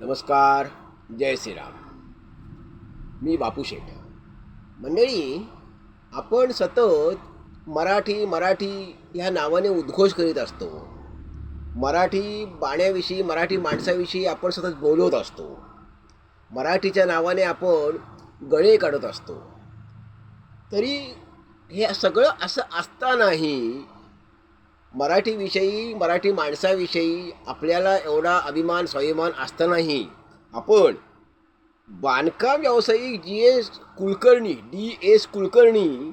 नमस्कार जय श्रीराम. मी बापू शेठ मंडळी आपण सतत मराठी मराठी ह्या नावाने उद्घोष करीत असतो. मराठी बाण्याविषयी मराठी माणसाविषयी आपण सतत बोलत असतो. मराठीच्या नावाने आपण गळे काढत असतो. तरी हे सगळं असं असतानाही मराठीविषयी मराठी माणसाविषयी आपल्याला एवढा अभिमान स्वाभिमान असतानाही आपण बांधकाम व्यावसायिक G S Kulkarni D S Kulkarni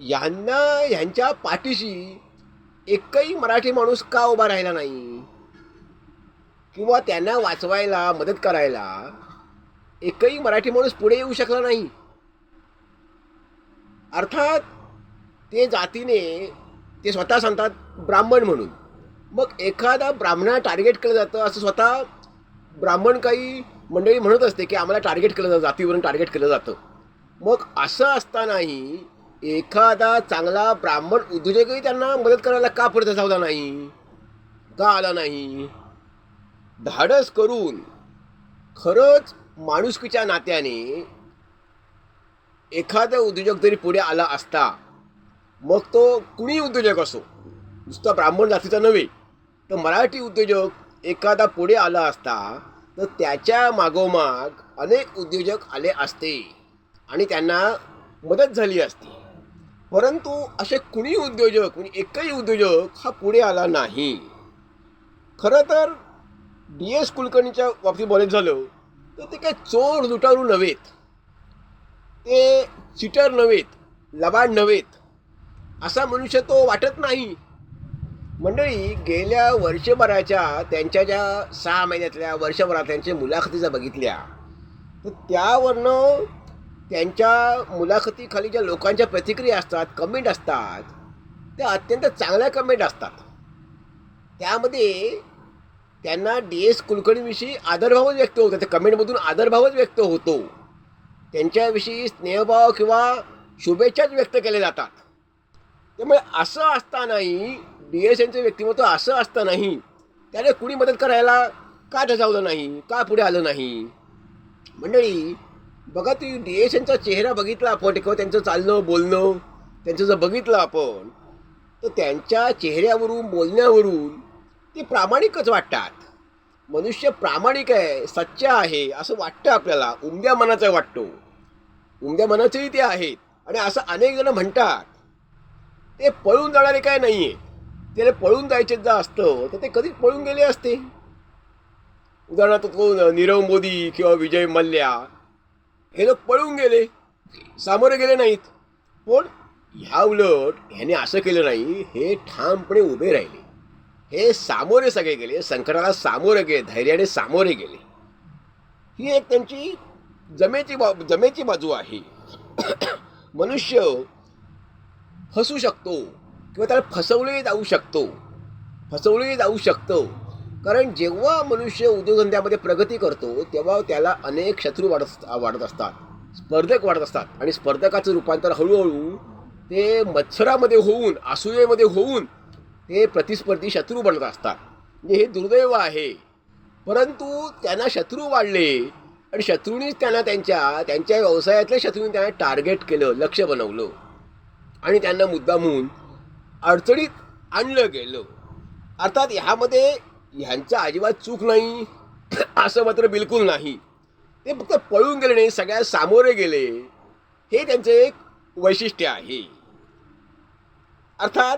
यांना ह्यांच्या पाठीशी एकही मराठी माणूस का उभा राहिला नाही? किंवा त्यांना वाचवायला मदत करायला एकही मराठी माणूस पुढे येऊ शकला नाही? अर्थात ते जातीने ते स्वतः सांगतात ब्राह्मण म्हणून. मग एखादा ब्राह्मणा टार्गेट केलं जातं असं स्वतः ब्राह्मण काही मंडळी म्हणत असते की आम्हाला टार्गेट केलं जातं जातीवरून टार्गेट केलं जातं. मग असं असतानाही एखादा चांगला ब्राह्मण उद्योजकही त्यांना मदत करायला का पुढे झाला नाही? का आला नाही? धाडस करून खरंच माणुसकीच्या नात्याने एखादा उद्योजक जरी पुढे आला असता मग तो कुणी उद्योजक असो नुसता ब्राह्मण जातीचा नव्हे तर मराठी उद्योजक एखादा पुढे आला असता तर त्याच्या मागोमाग अनेक उद्योजक आले असते आणि त्यांना मदत झाली असती. परंतु असे कुणी उद्योजक म्हणजे एकही उद्योजक हा पुढे आला नाही. खरं तर डी एस कुलकर्णीच्या बाबतीत बोलायचं झालं तर ते काय चोर लुटारू नव्हेत. ते चिटर नव्हेत लबाड नव्हेत. असा मनुष्य तो वाटत नाही. मंडळी गेल्या वर्षभराच्या त्यांच्या ज्या सहा महिन्यातल्या वर्षभरात त्यांच्या मुलाखती जर बघितल्या तर त्यावरनं त्यांच्या मुलाखतीखाली ज्या लोकांच्या प्रतिक्रिया असतात कमेंट असतात त्या अत्यंत चांगल्या कमेंट असतात. त्यामध्ये त्यांना डी एस कुलकर्णीविषयी आदरभावच व्यक्त होतो त्या कमेंटमधून आदरभावच व्यक्त होतो. त्यांच्याविषयी स्नेहभाव किंवा शुभेच्छाच व्यक्त केल्या जातात. त्यामुळे असं असतानाही डी एस यांचं व्यक्तिमत्व असं असतानाही त्याने कुणी मदत करायला का ठसावलं नाही का पुढे आलं नाही? मंडळी बघा ती डी एस यांचा चेहरा बघितला आपण किंवा त्यांचं चालणं बोलणं त्यांचं जर बघितलं आपण तर त्यांच्या चेहऱ्यावरून बोलण्यावरून ते प्रामाणिकच वाटतात. मनुष्य प्रामाणिक आहे सच्च आहे असं वाटतं आपल्याला उमद्या मनाचं वाटतो. उमद्या मनाचेही ते आहेत. आणि असं अनेक जण म्हणतात ते पळून जाणारे काय नाही आहे त्याला पळून जायचे जर असतं तर ते कधीच पळून गेले असते. उदाहरणार्थ तो नीरव मोदी किंवा विजय मल्ल्या हे लोक पळून गेले. सामोरे गेले नाहीत. पण ह्या उलट ह्याने असं केलं नाही हे ठामपणे उभे राहिले. हे सामोरे सगळे गेले संकटाला सामोरे गेले धैर्याने सामोरे गेले. ही एक त्यांची जमेची बा जमेची बाजू आहे. मनुष्य फसू शकतो किंवा त्याला फसवले जाऊ शकतो फसवले जाऊ शकतो. कारण जेव्हा मनुष्य उद्योगधंद्यामध्ये प्रगती करतो तेव्हा त्याला अनेक शत्रू वाढत वाढत असतात. स्पर्धक वाढत असतात आणि स्पर्धकाचं रूपांतर हळूहळू ते मत्सरामध्ये होऊन असूयेमध्ये होऊन ते प्रतिस्पर्धी शत्रू बनत असतात. म्हणजे हे दुर्दैव आहे. परंतु त्यांना शत्रू वाढले आणि शत्रूंनीच त्यांना त्यांच्या त्यांच्या व्यवसायातल्या शत्रूंनी त्यांना टार्गेट केलं लक्ष बनवलं. आणि त्यांना मुद्दामून अडचणीत आणलं गेलं. अर्थात ह्यामध्ये ह्यांचा अजिबात चूक नाही असं मात्र बिलकुल नाही. ते फक्त पळून गेले नाही सगळ्या सामोरे गेले. हे त्यांचं एक वैशिष्ट्य आहे. अर्थात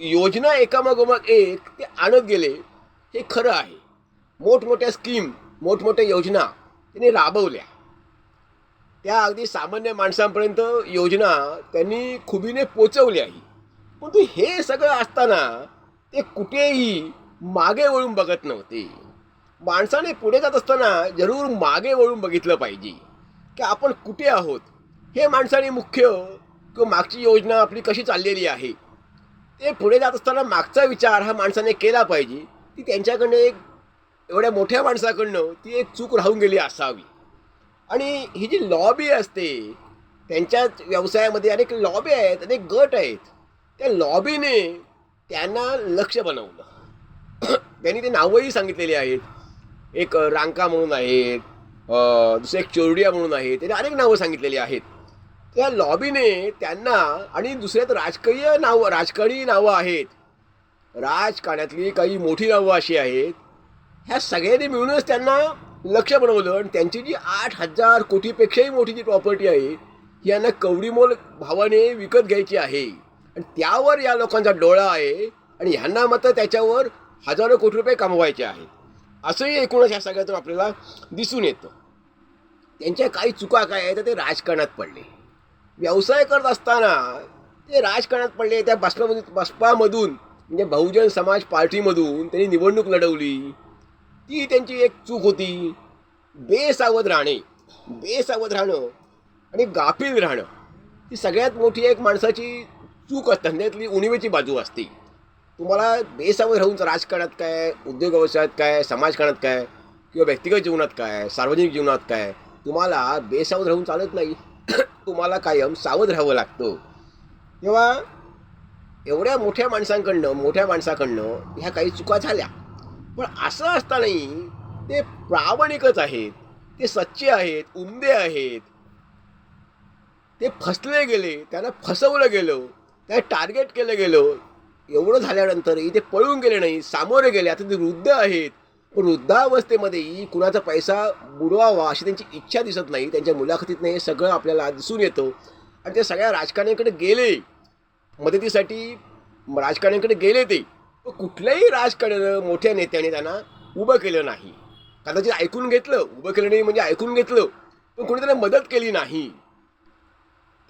योजना एकामागोमाग एक ते आणत गेले हे खरं आहे. मोठमोठ्या स्कीम मोठमोठ्या योजना त्यांनी राबवल्या. त्या अगदी सामान्य माणसांपर्यंत योजना त्यांनी खुबीने पोचवली आहे. परंतु हे सगळं असताना ते कुठेही मागे वळून बघत नव्हते. माणसाने पुढे जात असताना जरूर मागे वळून बघितलं पाहिजे की आपण कुठे आहोत. हे माणसाने मुख्य किंवा मागची योजना आपली कशी चाललेली आहे. ते पुढे जात असताना मागचा विचार हा माणसाने केला पाहिजे. ती त्यांच्याकडनं एक एवढ्या मोठ्या माणसाकडनं ती एक चूक राहून गेली असावी. आणि ही जी लॉबी असते त्यांच्या व्यवसायामध्ये अनेक लॉबी आहेत अनेक गट आहेत. त्या लॉबीने त्यांना लक्ष बनवलं. त्यांनी ते नावंही सांगितलेली आहेत. एक रांका म्हणून आहेत दुसरं एक चोरडिया म्हणून आहे त्यांनी अनेक नावं सांगितलेली आहेत. त्या लॉबीने त्यांना आणि दुसऱ्यात राजकीय नावं राजकारणी नावं आहेत. राजकारणातली काही मोठी नावं अशी आहेत. ह्या सगळ्यांनी मिळूनच त्यांना लक्ष बनवलं आणि त्यांची जी आठ हजार कोटीपेक्षाही मोठी जी प्रॉपर्टी आहे ही यांना कवडीमोल भावाने विकत घ्यायची आहे. आणि त्यावर या लोकांचा डोळा आहे आणि ह्यांना मात्र त्याच्यावर हजारो कोटी रुपये कमवायचे आहेत असंही एकूणच ह्या सगळ्यातून आपल्याला दिसून येतं. त्यांच्या काही चुका काय आहेत तर ते राजकारणात पडले. व्यवसाय करत असताना ते राजकारणात पडले त्या बसपामधून बसपामधून म्हणजे बहुजन समाज पार्टीमधून त्यांनी निवडणूक लढवली. ती त्यांची एक चूक होती. बेसावध राहणे बेसावध राहणं आणि गाफील राहणं ही सगळ्यात मोठी एक माणसाची चूक असते धंद्यातली उणिवेची बाजू असते. तुम्हाला बेसावध राहून राजकारणात काय उद्योग व्यवसायात काय समाजकारणात काय किंवा व्यक्तिगत जीवनात काय सार्वजनिक जीवनात काय तुम्हाला बेसावध राहून चालत नाही. तुम्हाला कायम सावध राहावं लागतं. तेव्हा एवढ्या मोठ्या माणसांकडनं मोठ्या माणसाकडनं ह्या काही चुका झाल्या. पण असं असतानाही ते प्रामाणिकच आहेत ते सच्चे आहेत उमदे आहेत. ते फसले गेले त्यांना फसवलं गेलं त्यांना टार्गेट केलं गेलं. एवढं झाल्यानंतरही ते पळून गेले नाही सामोरे गेले. आता ते वृद्ध आहेत. पण वृद्धावस्थेमध्येही कुणाचा पैसा बुडवावा अशी त्यांची इच्छा दिसत नाही त्यांच्या मुलाखतीतनं हे सगळं आपल्याला दिसून येतं. आणि ते सगळ्या राजकारण्याकडे गेले. मदतीसाठी राजकारण्याकडे गेले ते. कुठल्याही राजकारण्यानं मोठ्या नेत्याने त्यांना उभं केलं नाही. कदाचित ऐकून घेतलं उभं केलं नाही म्हणजे ऐकून घेतलं पण कोणी त्यांना मदत केली नाही.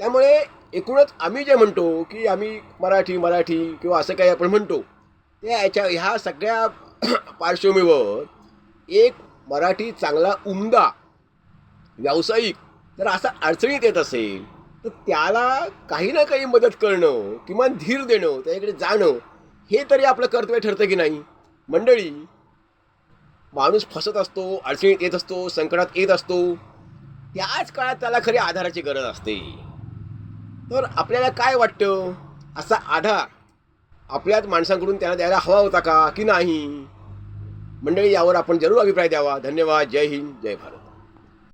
त्यामुळे एकूणच आम्ही जे म्हणतो की आम्ही मराठी मराठी किंवा असं काही आपण म्हणतो त्या याच्या ह्या सगळ्या पार्श्वभूमीवर एक मराठी चांगला उमदा व्यावसायिक जर असा अडचणीत येत असेल तर त्याला काही ना काही मदत करणं किमान धीर देणं त्याच्याकडे जाणं हे तरी आपलं कर्तव्य ठरतं की नाही? मंडळी माणूस फसत असतो अडचणीत येत असतो संकटात येत असतो त्याच काळात त्याला खरी आधाराची गरज असते. तर आपल्याला काय वाटतं? असा आधार आपल्याच माणसांकडून त्याला द्यायला हवा होता का की नाही? मंडळी यावर आपण जरूर अभिप्राय द्यावा. धन्यवाद. जय हिंद. जय भारत.